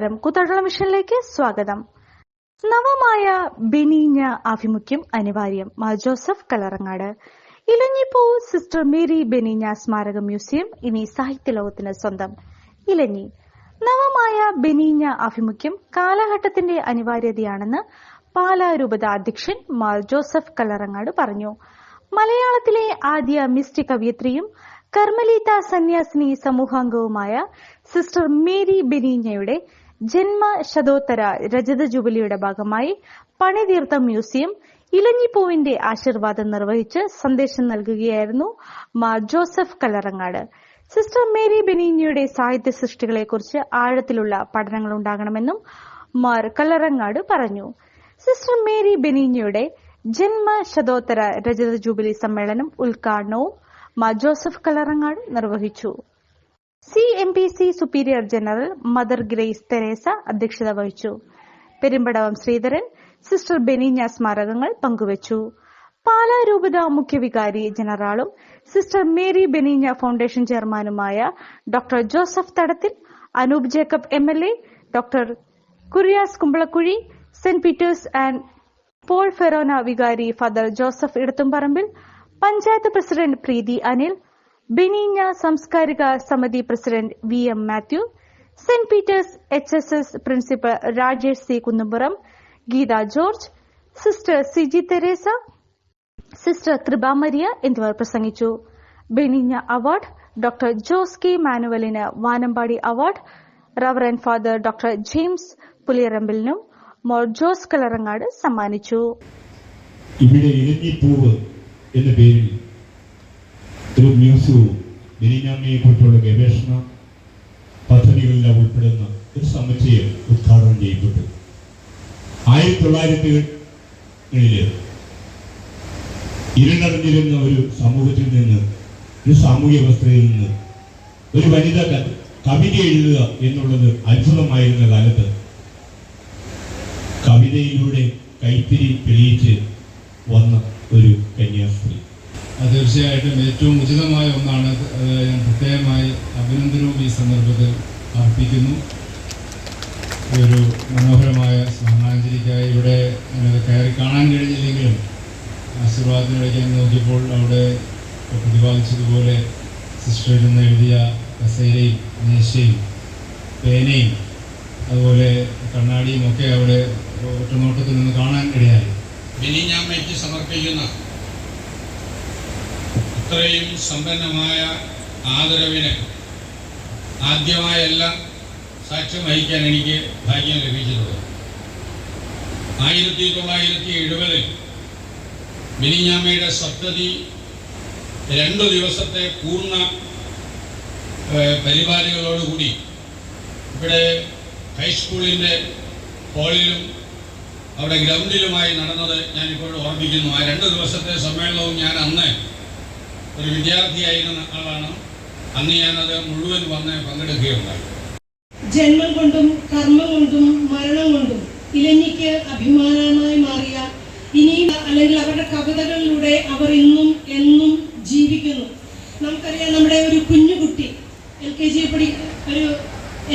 നമസ്കാരം. കുത്തഴള മിഷനിലേക്ക് സ്വാഗതം. നവമായ ബെനീഞ്ഞ ആഭിമുഖ്യം അനിവാര്യം. മാ ജോസഫ് കളറങ്ങാട് ഇലഞ്ഞിപ്പൂ സിസ്റ്റർ മേരി ബെനീഞ്ഞ സ്മാരക മ്യൂസിയം ഇനി സാഹിത്യ ലോകത്തിന് സ്വന്തം. ഇലഞ്ഞി. നവമായ ബെനീഞ്ഞ ആഭിമുഖ്യം കാലഘട്ടത്തിന്റെ അനിവാര്യതയാണെന്ന് പാലാ രൂപത അധ്യക്ഷൻ മാർ ജോസഫ് കളറങ്ങാട് പറഞ്ഞു. മലയാളത്തിലെ ആദ്യ മിസ്റ്റി കവിയത്രിയും കർമ്മലീത്ത സന്യാസിനി സമൂഹാംഗവുമായ സിസ്റ്റർ മേരി ബെനീഞ്ഞയുടെ ജന്മശതോത്തര രജത ജൂബിലിയുടെ ഭാഗമായി പണിതീർത്ത മ്യൂസിയം ഇലഞ്ഞിപ്പൂവിന്റെ ആശീർവാദം നിർവഹിച്ച് സന്ദേശം നൽകുകയായിരുന്നു Mar Joseph Kallarangat. Sister Mary ബെനീനിയുടെ സാഹിത്യ സൃഷ്ടികളെക്കുറിച്ച് ആഴത്തിലുള്ള പഠനങ്ങൾ ഉണ്ടാകണമെന്നും മാർ കല്ലറങ്ങാട് പറഞ്ഞു. സിസ്റ്റർ മേരി ബെനീനിയുടെ ജന്മ ശതോത്തര രജത ജൂബിലി സമ്മേളനം ഉദ്ഘാടനവും മാർ ജോസഫ് കല്ലറങ്ങാട് നിർവഹിച്ചു. C M P C superior general mother Grace Teresa അധ്യക്ഷത വഹിച്ചു. പെരുമ്പടവം ശ്രീധരൻ സിസ്റ്റർ ബെനീഞ്ഞ സ്മാരകങ്ങൾ പങ്കുവച്ചു. പാലാ രൂപത മുഖ്യവികാരി ജനറാളും സിസ്റ്റർ മേരി ബെനീഞ്ഞ ഫൗണ്ടേഷൻ ചെയർമാനുമായ doctor Joseph Thadathil Anoop Jacob M L A doctor Kurias Kumbalakuzhy saint Peter's and Paul forane വികാരി father Joseph Edathumparambil panchayat president Preethi Anil Beninja സാംസ്കാരിക സമിതി president V M Mathew saint Peter's H S S principal Rajesh C Kunnumpuram Geetha George sister Siji Teresa sister Kripamaria എന്നിവർ പ്രസംഗിച്ചു. Beninja award doctor Jose K മാനുവലിന് Vanambadi award reverend father doctor James പുലിയറമ്പിലിനും Mar Jose കളറങ്ങാട് സമ്മാനിച്ചു. ഇവിടെ എന്ന പേരിൽ ഒരു മ്യൂസിയവും ബെനിഞ്ഞാമ്മയെ കുറിച്ചുള്ള ഗവേഷണ പദ്ധതികളെല്ലാം ഉൾപ്പെടുന്ന ഒരു സമുച്ചയം ഉദ്ഘാടനം ചെയ്യപ്പെട്ടു. ആയിരത്തി തൊള്ളായിരത്തികളിൽ ഇരുണ്ടറിഞ്ഞിരുന്ന ഒരു സമൂഹത്തിൽ നിന്ന് ഒരു സാമൂഹ്യ വ്യവസ്ഥയിൽ നിന്ന് ഒരു വനിത കവിത എഴുതുക എന്നുള്ളത് അത്ഭുതമായിരുന്ന കാലത്ത് കവിതയിലൂടെ കൈത്തിരി തെളിയിച്ച് വന്ന ഒരു കന്യാസ്ത്രീ. തീർച്ചയായിട്ടും ഏറ്റവും ഉചിതമായ ഒന്നാണ് ഞാൻ പ്രത്യേകമായി അഭിനന്ദനവും ഈ സന്ദർഭത്തിൽ അർപ്പിക്കുന്നു. ഈ ഒരു മനോഹരമായ സ്മരണാഞ്ജലിക്കായി ഇവിടെ കയറി കാണാൻ കഴിഞ്ഞില്ലെങ്കിലും ആശീർവാദത്തിനിടയ്ക്ക് നോക്കിയപ്പോൾ അവിടെ പ്രതിപാദിച്ചതുപോലെ സിസ്റ്റർ ഇരുന്ന് എഴുതിയ കസേരയും മേശയും പേനയും അതുപോലെ കണ്ണാടിയും ഒക്കെ അവിടെ ഒറ്റനോട്ടത്തിൽ നിന്ന് കാണാൻ ഇടയായി. ഇനി ഞാൻ ബെനിഞ്ഞാമ്മയ്ക്ക് സമർപ്പിക്കുന്ന ഇത്രയും സമ്പന്നമായ ആദരവിന് ആദ്യമായെല്ലാം സാക്ഷ്യം വഹിക്കാൻ എനിക്ക് ഭാഗ്യം ലഭിച്ചിട്ടുള്ളത് ആയിരത്തി തൊള്ളായിരത്തി എഴുപതിൽ മിനിഞ്ഞാമ്മയുടെ സപ്തതി രണ്ടു ദിവസത്തെ പൂർണ പരിപാടികളോടുകൂടി ഇവിടെ ഹൈസ്കൂളിന്റെ ഹാളിലും അവിടെ ഗ്രൗണ്ടിലുമായി നടന്നത് ഞാനിപ്പോൾ ഓർമ്മിക്കുന്നു. ആ രണ്ട് ദിവസത്തെ സമ്മേളനവും ഞാൻ അന്ന് ഒരു വിദ്യാർത്ഥിയായിരുന്ന ആളാണ്. അന്ന് ഞാനത് മുഴുവൻ വന്ന് പങ്കെടുക്കുകയുണ്ടായി. ജന്മം കൊണ്ടും കർമ്മം കൊണ്ടും മരണം കൊണ്ടും ഇലഞ്ഞിക്ക് അഭിമാനമായി മാറിയ ഇനിയും അല്ലെങ്കിൽ അവരുടെ കവിതകളിലൂടെ അവർ ഇന്നും എന്നും ജീവിക്കുന്നു. നമുക്കറിയാം നമ്മുടെ ഒരു കുഞ്ഞു കുട്ടി എൽ കെ ജി പഠി ഒരു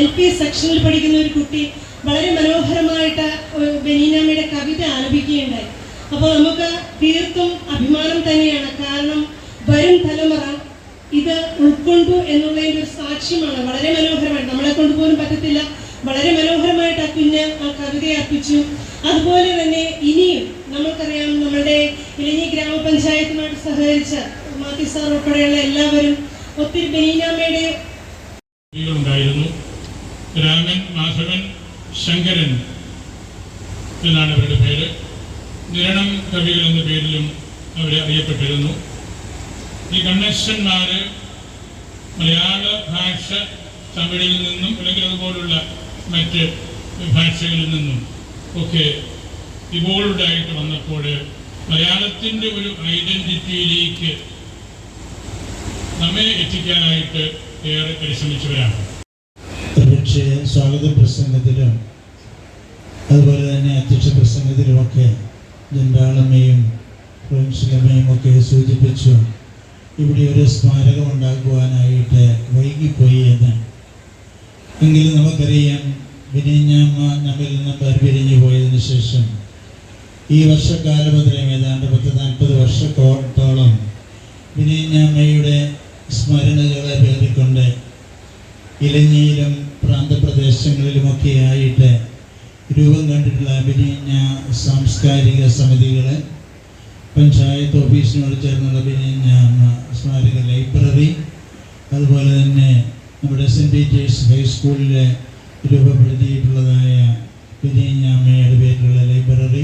എൽ പി സെക്ഷനിൽ പഠിക്കുന്ന ഒരു കുട്ടി വളരെ മനോഹരമായിട്ട് ഒരു ബെനീനാമ്മയുടെ കവിത ആലപിക്കുകയുണ്ടായി. അപ്പോൾ നമുക്ക് തീർത്തും അഭിമാനം തന്നെയാണ്. കാരണം വരും തലമുറ ഇത് ഉൾക്കൊണ്ടു എന്നുള്ളതിന്റെ ഒരു സാക്ഷ്യമാണ്. വളരെ മനോഹരമായിട്ട് നമ്മളെ കൊണ്ട് പോലും പറ്റത്തില്ല. വളരെ മനോഹരമായിട്ട് ആ കുഞ്ഞ് ആ കവിതയെ അർപ്പിച്ചു. അതുപോലെ തന്നെ ഇനിയും നമുക്കറിയാം നമ്മുടെ ഇലഞ്ഞി ഗ്രാമപഞ്ചായത്തുമായിട്ട് സഹകരിച്ച മാത്യു സാർ ഉൾപ്പെടെയുള്ള എല്ലാവരും ഒത്തിരി ബെനീനാമ്മയുടെ ഉണ്ടായിരുന്നു രാമൻ മാധവൻ ശങ്കരൻ എന്നാണ് അവരുടെ പേര്. നിരണം കവികൾ എന്ന പേരിലും അവരെ അറിയപ്പെട്ടിരുന്നു. ഈ കണ്ണശന്മാര് മലയാള ഭാഷ തമിഴിൽ നിന്നും അല്ലെങ്കിൽ അതുപോലുള്ള മറ്റ് ഭാഷകളിൽ നിന്നും ഒക്കെ ഇവോൾവ് ആയിട്ട് വന്നപ്പോൾ മലയാളത്തിന്റെ ഒരു ഐഡന്റിറ്റിയിലേക്ക് നമ്മെ എത്തിക്കാനായിട്ട് ഏറെ പരിശ്രമിച്ചവരാണ്. പക്ഷേ സ്വാഗത പ്രസംഗത്തിലും അതുപോലെ തന്നെ അധ്യക്ഷ പ്രസംഗത്തിലുമൊക്കെ ജൻഡാളമ്മയും പ്രൊവിൻഷ്യലമ്മയും ഒക്കെ സൂചിപ്പിച്ചു ഇവിടെ ഒരു സ്മാരകം ഉണ്ടാക്കുവാനായിട്ട് വൈകിപ്പോയി എന്ന്. എങ്കിലും നമുക്കറിയാം വിനിഞ്ഞമ്മ നമ്മിൽ നിന്ന് പരിപിരിഞ്ഞു പോയതിനു ശേഷം ഈ വർഷക്കാലപത്രം ഏതാണ്ട് പത്ത് നാൽപ്പത് വർഷത്തോളം വിനിഞ്ഞമ്മയുടെ സ്മരണകളെ പേറിക്കൊണ്ട് ഇലഞ്ഞിയിലും പ്രാന്തപ്രദേശങ്ങളിലുമൊക്കെ ആയിട്ട് രൂപം കണ്ടിട്ടുള്ള വിനിഞ്ഞ സാംസ്കാരിക സമിതികളെ പഞ്ചായത്ത് ഓഫീസിനോട് ചേർന്നുള്ള പിന്നെ സ്മാരക ലൈബ്രറി. അതുപോലെ തന്നെ നമ്മുടെ സെന്റ് പീറ്റേഴ്സ് ഹൈസ്കൂളിൽ രൂപപ്പെടുത്തിയിട്ടുള്ളതായ വിനിഞ്ഞാമ്മയുടെ പേരിലുള്ള ലൈബ്രറി.